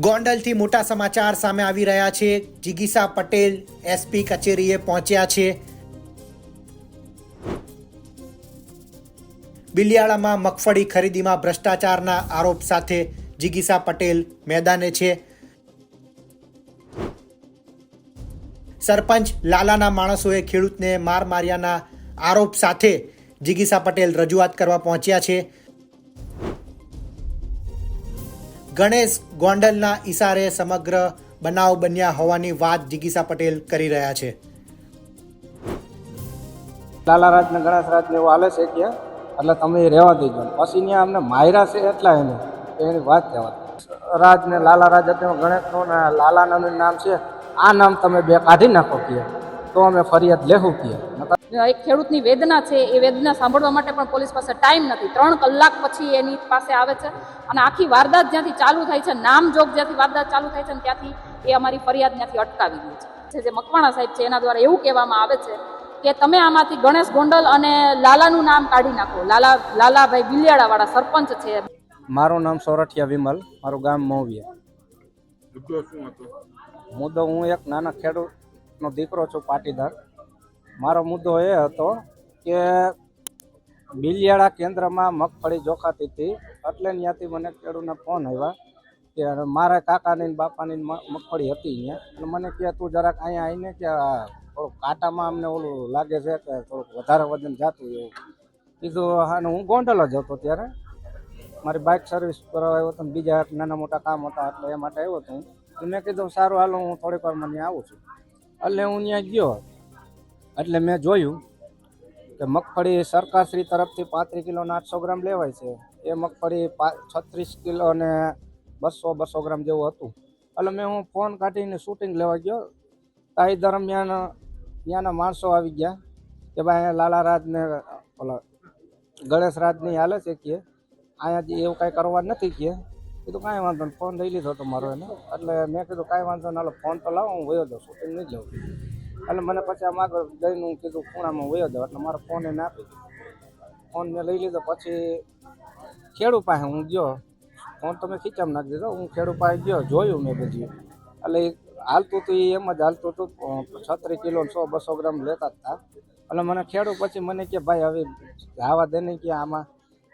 ગોંડલથી મોટા સમાચાર સામે આવી રહ્યા છે. જિગીસા પટેલ એસપી કચેરીએ પહોંચ્યા છે. બિલિયાળામાં મગફળી ખરીદીમાં ભ્રષ્ટાચારના આરોપ સાથે જિગીસા પટેલ મેદાને છે. સરપંચ લાલાના માણસોએ ખેડૂતને માર માર્યાના આરોપ સાથે જિગીસા પટેલ રજૂઆત કરવા પહોંચ્યા છે. ગણેશ ગોંડલના ઈશારે સમગ્ર બનાવ બન્યા હોવાની વાત જિગીસા પટેલ કરી રહ્યા છે. લાલા રાજ ને ગણેશ રાજ ને એવું હાલે છે કે, એટલે તમે એ રહેવા દેજો. પછી ત્યાં અમને માયરા છે એટલા એને, એની વાત કહેવા. રાજ ને લાલા રાજ હતો ગણેશનું ને લાલાનું નામ છે. આ નામ તમે બે કાઢી નાખો કે, તો અમે ફરિયાદ લેવું કે. એક ખેડૂતની વેદના છે એ વેદના સાંભળવા માટે પણ પોલીસ પાસે ટાઈમ નથી. ત્રણ કલાક પછી એની પાસે આવે છે અને આખી વારદાત જ્યાંથી ચાલુ થાય છે નામ જોગ જ્યાંથી વારદાત ચાલુ થાય છે ને ત્યાંથી એ અમારી ફરિયાદ ત્યાંથી અટકાવી દે છે. જે મકવાણા સાહેબ છે એના દ્વારા એવું કહેવામાં આવે છે કે તમે આમાંથી ગણેશ ગોંડલ અને લાલાનું નામ કાઢી નાખો. લાલા લાલાભાઈ બિલિયાળાવાળા સરપંચ છે. મારું નામ સોરઠિયા વિમલ મારું ગામ મોવિયા. મુદ્દો શું મુદ્દો હું એક નાના ખેડૂતનો દીકરો છું પાટીદાર. મારો મુદ્દો એ હતો કે બિલિયાળા કેન્દ્રમાં મગફળી જોખાતી હતી એટલે ત્યાંથી મને ખેડૂતના ફોન આવ્યા કે મારા કાકાની બાપાની મગફળી હતી અહીંયા. અને મને કે તું જરાક અહીંયા આવીને કે થોડુંક કાંટામાં અમને ઓલું લાગે છે કે થોડુંક વધારે વજન જાતું એવું. કીધું, હા, ને હું ગોંડલ જ હતો ત્યારે. મારી બાઇક સર્વિસ કરવા આવ્યો હતો બીજા નાના મોટા કામ હતા એટલે એ માટે આવ્યો હતો મેં કીધું, સારું, હાલો, હું થોડીક વાર મને આવું છું. એટલે હું ત્યાં ગયો. એટલે મેં જોયું કે મગફળી સરકારશ્રી તરફથી પાંત્રીસ કિલોના આઠસો ગ્રામ લેવાય છે. એ મગફળી છત્રીસ કિલો અને બસો બસો ગ્રામ જેવું હતું. એટલે મેં હું ફોન કાઢીને શૂટિંગ લેવા ગયો. તો દરમિયાન ત્યાંના માણસો આવી ગયા કે ભાઈ અહીંયા લાલા રાજને, ઓલા ગણેશ રાજની હાલે છે કે અહીંયા એવું કાંઈ કરવા નથી કે. કીધું કાંઈ વાંધો નહીં, ફોન લઈ લીધો હતો મારો એને. એટલે મેં કીધું કાંઈ વાંધો ના ફોન તો લાવો, હું વયો દઉં શૂટિંગ નહીં લઉં એટલે મને પછી આમ આગળ જઈને હું કીધું, ખૂણામાં વયો દઉં એટલે મારો ફોન એને આપી દીધો. ફોન મેં લઈ લીધો, પછી ખેડૂ પાસે હું ગયો. ફોન તો મેં ખીચામાં નાખી દીધો. હું ખેડૂ પાસે ગયો, જોયું મેં બધું. એટલે હાલતું હતું એમ જ હાલતું હતું. છત્રીસ કિલો સો, બસો ગ્રામ લેતા હતા. એટલે મને ખેડૂ પછી મને કે, ભાઈ, હવે આવા દે નહીં કે આમાં.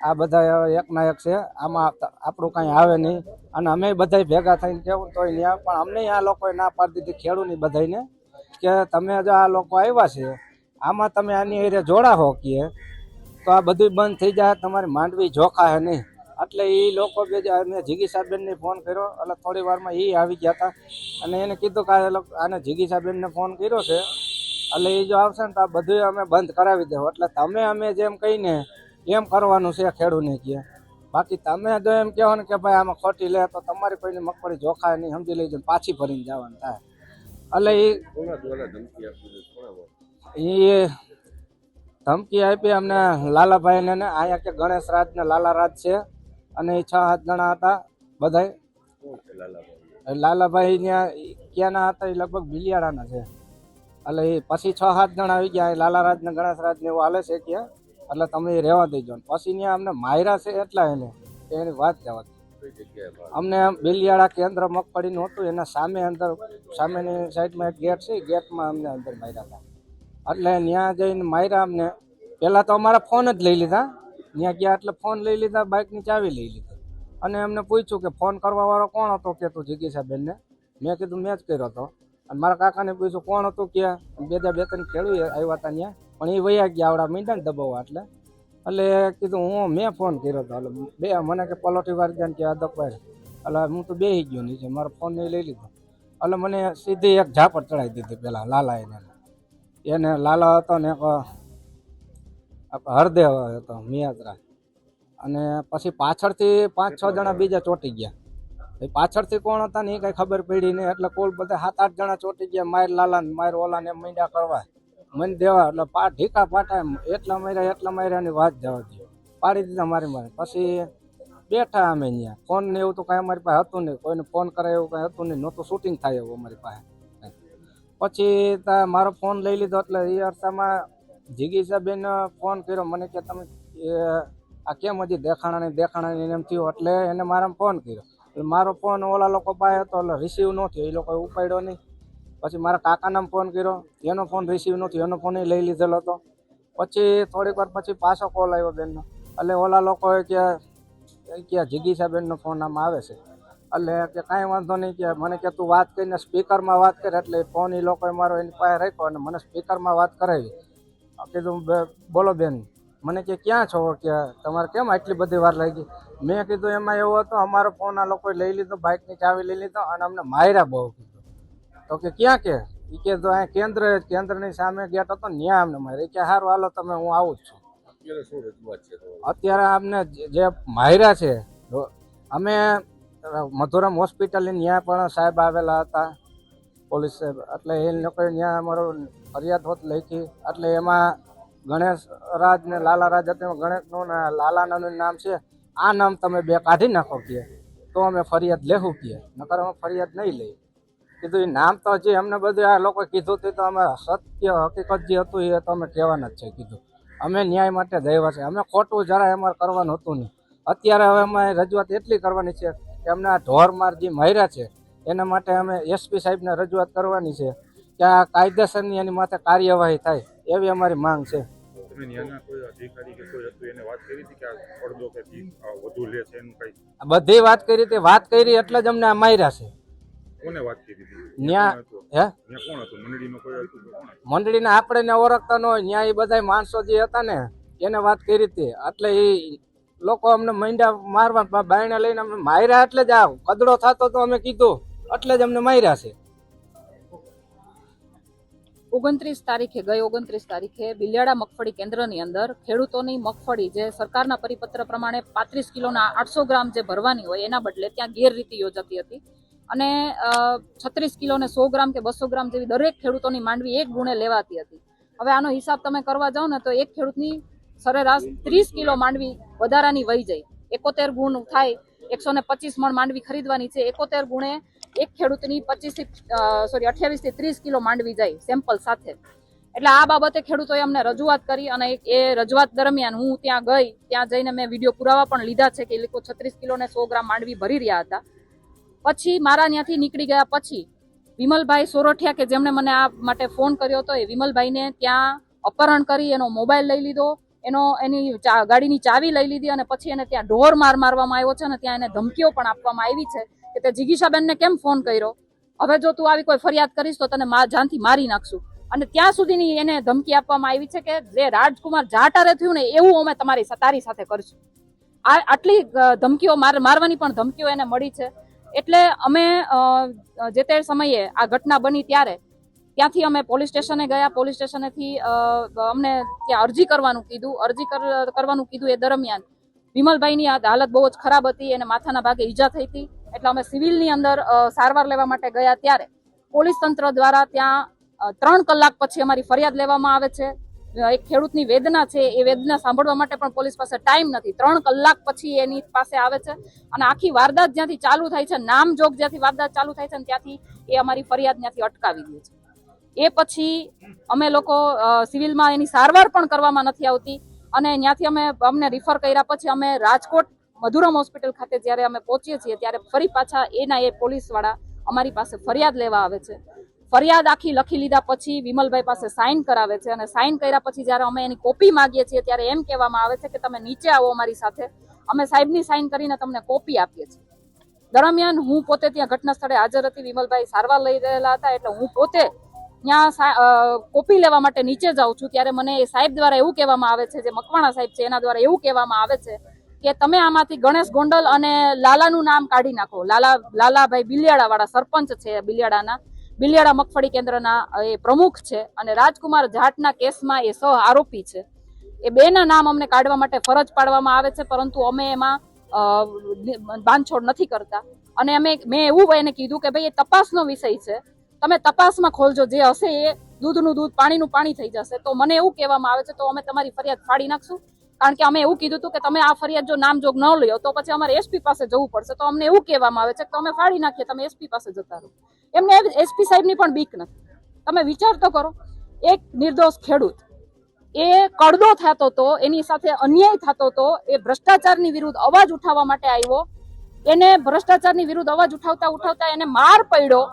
આ બધા એકના એક છે. આમાં આપણું કાંઈ આવે નહીં. અને અમે બધાય ભેગા થઈને કેવું તોય નહીં પણ અમને આ લોકોએ ના પાડી દીધી ખેડૂની બધાને કે તમે જો આ લોકો આવ્યા છે, આમાં તમે આની એરે જોડાહો કે. તો આ બધું બંધ થઈ જાય, તમારી માંડવી જોખાય નહીં. એટલે એ લોકો બે મેં જીગી સાહેબને ફોન કર્યો, એટલે થોડી વારમાં એ આવી ગયા હતા. અને એને કીધું કે આને જીગી સાહેબને ફોન કર્યો છે. એટલે એ જો આવશે ને તો આ બધું અમે બંધ કરાવી દેવું એટલે તમે અમે જેમ કહીને એમ કરવાનું છે ખેડૂને કહે બાકી તમે જો એમ કહેવાનું કે ભાઈ આમાં ખોટી લે, તો તમારી કોઈની મગફળી જોખાય નહીં, સમજી લેજો ને પાછી ભરીને જવાનું થાય. એટલે એ ધમકી આપી? એ ધમકી અમને લાલાભાઈને ને અહીંયા કે ગણેશ રાજ ને લાલા રાજ છે. અને એ છ સાત જણા હતા બધાય. લાલાભાઈ? ત્યાં ક્યાંના હતા? એ લગભગ બિલિયાળાના છે. એટલે એ પછી છ સાત જણા આવી ગયા. લાલા રાજ ને ગણેશ રાજ ને એવું હાલે છે કે એટલે તમે એ રહેવા દેજો. પછી ત્યાં અમને માયરા છે એટલા એને. એની વાત જવા અમને બિલિયાળા કેન્દ્ર મગફળીનું હતું, એના સામે અંદર, સામેની સાઈડમાં એક ગેટ છે ગેટમાં અમને અંદર માર્યા હતા. એટલે ત્યાં જઈને માર્યા અમને. પહેલાં તો અમારા ફોન જ લઈ લીધા. ત્યાં ગયા એટલે ફોન લઈ લીધા, બાઇકની ચાવી લઈ લીધી. અને એમને પૂછ્યું કે ફોન કરવાવાળો કોણ હતો? કે તું જિગીસાબેનને? મેં કીધું, મેં જ કર્યો હતો. અને મારા કાકાને પૂછ્યું, કોણ હતું? કે બે બે ત્રણ ખેડૂત આવ્યા હતા ત્યાં. પણ એ વૈયા ગયા, આવડા મીંડા ને દબાવવા એટલે. એટલે કીધું, હું મેં ફોન કર્યો હતો એટલે બે મને કે પલોટી વાર ગયા કે અદકભાઈ એટલે હું તો બેસી ગયો નીચે, મારો ફોન એ લઈ લીધો. એટલે મને સીધી એક ઝાપડ ચડાવી દીધી પેલા લાલા એને. એને લાલા હતો ને એક હરદેવ હતો મિયાત્રા અને પછી પાછળથી પાંચ છ જણા બીજા ચોંટી ગયા. પાછળથી કોણ હતા ને એ કઈ ખબર પડી નહીં, એટલે કોલ બધા સાત આઠ જણા ચોંટી ગયા, માર લાલા માર ઓલા ને એમ મીંડા કરવા. મને દેવા, એટલે પા ઢીકા પાટા એટલા માર્યા, એટલા માર્યાની વાત જવા દો પાડી દીધા મારી મારે. પછી બેઠા અમે અહીંયા ફોન ને એવું તો કાંઈ અમારી પાસે હતું નહીં. કોઈને ફોન કરે એવું કાંઈ હતું નહીં. નહોતું શૂટિંગ થાય એવું અમારી પાસે. પછી તા મારો ફોન લઈ લીધો એટલે એ અરસામાં જીગી સાહેબેન ફોન કર્યો. મને કે તમે આ કેમ હજી દેખાણા નહીં દેખાણા નહીં એમ થયું? એટલે એને મારા ફોન કર્યો. એટલે મારો ફોન ઓલા લોકો પાસે હતો, એટલે રિસીવ ન એ લોકોએ ઉપાડ્યો નહીં. પછી મારા કાકાને ફોન કર્યો. એનો ફોન રિસીવ નથી એનો ફોન લઈ લીધેલો હતો. પછી થોડીક વાર પછી પાછો કોલ આવ્યો બેનનો. એટલે ઓલા લોકોએ કે કે જીગીસા બેનનો ફોન આમાં આવે છે. એટલે કે કાંઈ વાંધો નહીં કે મને કે તું વાત કરીને સ્પીકરમાં વાત કરે એટલે ફોન એ લોકોએ મારો એની પાસે રાખ્યો અને મને સ્પીકરમાં વાત કરાવી. કીધું બોલો બેન, મને કે ક્યાં છો? કે તમારે કેમ આટલી બધી વાર લાગી? મેં કીધું, એમાં એવું હતું, અમારો ફોન આ લોકોએ લઈ લીધો બાઇકની ચાવી લઈ લીધો અને અમને માર્યા બહુ. તો કે ક્યાં કે? એ કે તો અહીંયા કેન્દ્ર કેન્દ્રની સામે ગેટ હતો ને ત્યાં અમને મારે કે સારું હાલો તમે હું આવું જ છું. અત્યારે અમને જે- માયરા છે અમે મધુરમ હોસ્પિટલની ત્યાં પણ સાહેબ આવેલા હતા. પોલીસ સાહેબ એટલે એ લોકોએ ત્યાં અમારો ફરિયાદ હોત લખી. એટલે એમાં ગણેશ રાજ ને લાલા રાજ હતા ગણેશનું ને લાલાનું નામ છે. આ નામ તમે બે કાઢી નાખો કે તો અમે ફરિયાદ લેવું કે નકર અમે ફરિયાદ નહીં લઈએ. કીધું એ નામ તો હજી અમને બધું આ લોકો કીધું તે તો અમે સત્ય હકીકત જે હતું એ તો અમે કહેવાના જ છે કીધું. અમે ન્યાય માટે દઈવા છે. અમે ખોટું જરાય અમારે કરવાનું હતું નહીં. અત્યારે હવે અમે રજૂઆત એટલી કરવાની છે કે અમને આ ઢોરમાર જે માર્યા છે એના માટે અમે એસપી સાહેબને રજૂઆત કરવાની છે કે આ કાયદેસરની એની માથે કાર્યવાહી થાય એવી અમારી માંગ છે. બધી વાત કરી હતી. વાત કરી એટલે જ અમને આ માર્યા છે. કોને વાત કરી હતી ન્યા- હે? કોણ હતું? મંડળીનો કોઈ હતું કે કોણ હતું? મંડળીને આપણે ને ઓળખતા ન હોય ત્યાં એ બધા માણસો જે હતા ને એને વાત કરી હતી. એટલે એ લોકો અમને મૈંડા મારવા બાયણે લઈને અમને માર્યા એટલે જ આ કદડો થતો તો અમે કીધું એટલે જ અમને માર્યા છે. ઓગણત્રીસ તારીખે ગઈ ઓગણત્રીસ તારીખે બિલિયાડા મગફળી કેન્દ્રની અંદર ખેડૂતોની મગફળી જે સરકારના પરિપત્ર પ્રમાણે પાંત્રીસ કિલોના આઠસો ગ્રામ જે ભરવાની હોય એના બદલે ત્યાં ગેરરીતિ યોજાતી હતી. અને છત્રીસ કિલો ને સો ગ્રામ કે બસો ગ્રામ જેવી દરેક ખેડૂતોની માંડવી એક ગુણે લેવાતી હતી. હવે આનો હિસાબ તમે કરવા જાઓ ને તો એક ખેડૂતની સરેરાશ ત્રીસ કિલો માંડવી વધારાની વહી જાય. એકોતેર ગુણ થાય, એકસો ને પચીસ મણ માંડવી ખરીદવાની છે. એકોતેર ગુણે એક ખેડૂતની પચીસથી સોરી અઠ્યાવીસથી ત્રીસ કિલો માંડવી જાય સેમ્પલ સાથે. એટલે આ બાબતે ખેડૂતોએ અમને રજૂઆત કરી અને એ રજૂઆત દરમિયાન હું ત્યાં ગઈ, ત્યાં જઈને મેં વીડિયો પુરાવા પણ લીધા છે કે એ લોકો છત્રીસ કિલો ને સો ગ્રામ માંડવી ભરી રહ્યા હતા. પછી મારા ત્યાંથી નીકળી ગયા પછી વિમલભાઈ સોરઠિયા કે જેમણે મને આ માટે ફોન કર્યો હતો એ વિમલભાઈને ત્યાં અપહરણ કરી, એનો મોબાઈલ લઈ લીધો, એનો, એની ગાડીની ચાવી લઈ લીધી અને પછી એને ત્યાં ઢોર માર મારવામાં આવ્યો છે અને ત્યાં એને ધમકીઓ પણ આપવામાં આવી છે કે તે જિગીશાબેનને કેમ ફોન કર્યો? હવે જો તું આવી કોઈ ફરિયાદ કરીશ તો તને જાનથી મારી નાખશું. અને ત્યાં સુધીની એને ધમકી આપવામાં આવી છે કે જે રાજકુમાર જાટારે થયું ને એવું અમે તમારી તારી સાથે કરશું. આ, આટલી ધમકીઓ માર, મારવાની પણ ધમકીઓ એને મળી છે. એટલે અમે જે તે સમયે આ ઘટના બની ત્યારે, ત્યાંથી અમે પોલીસ સ્ટેશને ગયા. પોલીસ સ્ટેશનેથી અમને ત્યાં અરજી કરવાનું કીધું. અરજી કર- કરવાનું કીધું એ દરમિયાન વિમલભાઈની હાલત બહુ જ ખરાબ હતી. એને માથાના ભાગે ઈજા થઈ હતી. એટલે અમે સિવિલની અંદર સારવાર લેવા માટે ગયા ત્યારે પોલીસ તંત્ર દ્વારા ત્યાં ત્રણ કલાક પછી અમારી ફરિયાદ લેવામાં આવે છે. એક ખેડૂતની વેદના છે, એ વેદના સાંભળવા માટે પણ પોલીસ પાસે ટાઈમ નથી. ત્રણ કલાક પછી એની પાસે આવે છે અને આખી વારદાત જ્યાંથી ચાલુ થાય છે નામજોગ જ્યાંથી વારદાત ચાલુ થાય છે ત્યાંથી એ અમારી ફરિયાદ ત્યાંથી અટકાવી દે છે. એ પછી અમે લોકો સિવિલમાં એની સારવાર પણ કરવામાં નથી આવતી અને ત્યાંથી અમે અમને રિફર કર્યા પછી અમે રાજકોટ મધુરમ હોસ્પિટલ ખાતે જ્યારે અમે પહોંચીએ છીએ, ત્યારે ફરી પાછા એના એ પોલીસવાળા અમારી પાસે ફરિયાદ લેવા આવે છે. ફરિયાદ આખી લખી લીધા પછી વિમલભાઈ પાસે સાઇન કરાવે છે અને સાઇન કર્યા પછી જ્યારે અમે એની કોપી માગીએ છીએ ત્યારે એમ કહેવામાં આવે છે કે તમે નીચે આવો અમારી સાથે. અમે સાહેબની સાઇન કરીને તમને કોપી આપીએ છીએ. દરમિયાન હું પોતે ત્યાં ઘટના સ્થળે હાજર હતી, વિમલભાઈ સારવાર લઈ રહેલા હતા એટલે હું પોતે ત્યાં કોપી લેવા માટે નીચે જાઉં છું. ત્યારે મને એ સાહેબ દ્વારા એવું કહેવામાં આવે છે, જે મકવાણા સાહેબ છે, એના દ્વારા એવું કહેવામાં આવે છે કે તમે આમાંથી ગણેશ ગોંડલ અને લાલાનું નામ કાઢી નાખો. લાલા લાલાભાઈ બિલિયાળાવાળા સરપંચ છે બિલિયાડાના બિલિયાડા મગફળી કેન્દ્રના એ પ્રમુખ છે અને રાજકુમાર જાટના કેસમાં એ સહ આરોપી છે. એ બેના નામ અમને કાઢવા માટે ફરજ પાડવામાં આવે છે, પરંતુ અમે એમાં બાંધછોડ નથી કરતા. અને અમે મેં એવું એને કીધું કે ભાઈ, એ તપાસનો વિષય છે. તમે તપાસમાં ખોલજો, જે હશે એ દૂધનું દૂધ, પાણીનું પાણી થઈ જશે. તો મને એવું કહેવામાં આવે છે, તો અમે તમારી ફરિયાદ ફાડી નાખશું. કારણ કે અમે એવું કીધું હતું કે તમે આ ફરિયાદ જો નામજોગ ન લ્યો, તો પછી અમારે એસપી પાસે જવું પડશે. તો અમને એવું કહેવામાં આવે છે કે તમે ફાડી નાખીએ, તમે એસપી પાસે જતા રહો. એમને એસપી સાહેબની પણ બીક નથી. તમે વિચાર તો કરો, એક નિર્દોષ ખેડૂત, એ કડદો થતો હતો એની સાથે અન્યાય થતો હતો એ ભ્રષ્ટાચારની વિરુદ્ધ અવાજ ઉઠાવવા માટે આવ્યો, એને ભ્રષ્ટાચારની વિરુદ્ધ અવાજ ઉઠાવતા ઉઠાવતા એને માર પડ્યો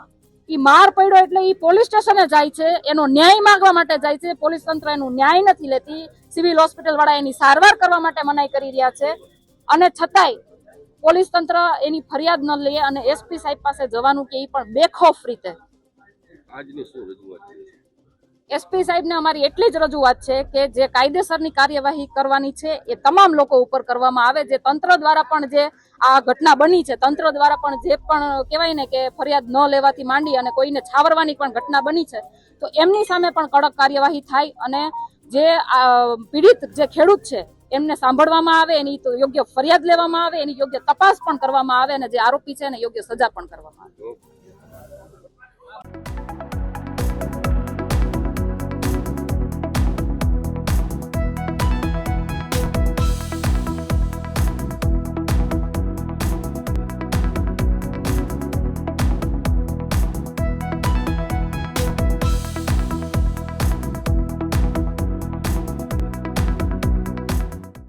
ઈ માર પડ્યો એટલે એ પોલીસ સ્ટેશને જાય છે. એનો ન્યાય માંગવા માટે જાય છે. પોલીસ તંત્ર એનું ન્યાય નથી લેતી. સિવિલ હોસ્પિટલ વાળા એની સારવાર કરવા માટે મનાઈ કરી રહ્યા છે. અને છતાંય પોલીસ તંત્ર એની ફરિયાદ ન લે અને એસપી સાહેબ પાસે જવાનું કે એ પણ બેખોફ રીતે. આજની શું રજૂઆત એસપી સાહેબને અમારી એટલી જ રજૂઆત છે કે જે કાયદેસરની કાર્યવાહી કરવાની છે એ તમામ લોકો ઉપર કરવામાં આવે, જે તંત્ર દ્વારા પણ જે આ ઘટના બની છે, તંત્ર દ્વારા પણ જે પણ કહેવાય ને કે ફરિયાદ ન લેવાથી માંડી અને કોઈને છાવરવાની પણ ઘટના બની છે, તો એમની સામે પણ કડક કાર્યવાહી થાય અને જે પીડિત જે ખેડૂત છે એમને સાંભળવામાં આવે, એની તો યોગ્ય ફરિયાદ લેવામાં આવે, એની યોગ્ય તપાસ પણ કરવામાં આવે અને જે આરોપી છે એને યોગ્ય સજા પણ કરવામાં આવે.